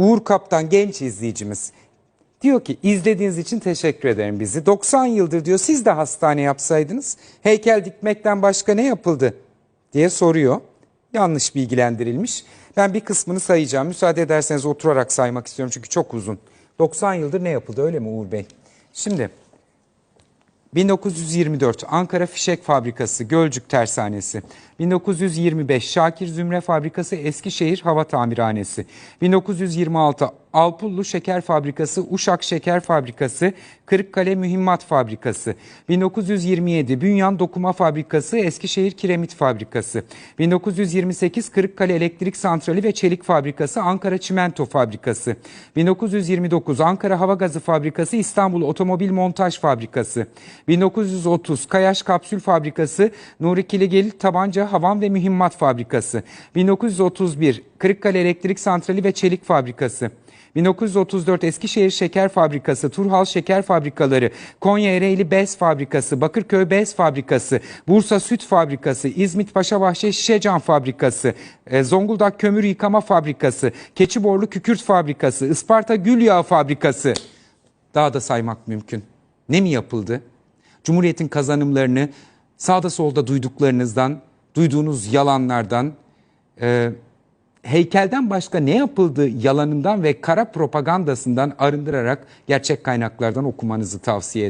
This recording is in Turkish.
Uğur Kaptan genç izleyicimiz. Diyor ki izlediğiniz için teşekkür ederim bizi. 90 yıldır diyor siz de hastane yapsaydınız heykel dikmekten başka ne yapıldı diye soruyor. Yanlış bilgilendirilmiş. Ben bir kısmını sayacağım. Müsaade ederseniz oturarak saymak istiyorum çünkü çok uzun. 90 yıldır ne yapıldı öyle mi Uğur Bey? Şimdi 1924 Ankara Fişek Fabrikası Gölcük Tersanesi. 1925 Şakir Zümre Fabrikası Eskişehir Hava Tamirhanesi. 1926 Alpullu Şeker Fabrikası Uşak Şeker Fabrikası Kırıkkale Mühimmat Fabrikası. 1927 Bünyan Dokuma Fabrikası Eskişehir Kiremit Fabrikası. 1928 Kırıkkale Elektrik Santrali ve Çelik Fabrikası Ankara Çimento Fabrikası. 1929 Ankara Hava Gazı Fabrikası İstanbul Otomobil Montaj Fabrikası. 1930 Kayaş Kapsül Fabrikası Nuri Kiligil Tabanca Havan ve Mühimmat Fabrikası. 1931 Kırıkkale Elektrik Santrali ve Çelik Fabrikası 1934 Eskişehir Şeker Fabrikası, Turhal Şeker Fabrikaları, Konya Ereğli Bez Fabrikası, Bakırköy Bez Fabrikası, Bursa Süt Fabrikası, İzmit Paşabahçe Şişecam Fabrikası, e, Zonguldak Kömür Yıkama Fabrikası, Keçiborlu Kükürt Fabrikası, Isparta Gül Yağı Fabrikası. Daha da saymak mümkün. Ne mi yapıldı? Cumhuriyetin kazanımlarını sağda solda duyduklarınızdan, duyduğunuz yalanlardan, e, heykelden başka ne yapıldığı yalanından ve kara propagandasından arındırarak gerçek kaynaklardan okumanızı tavsiye ederim.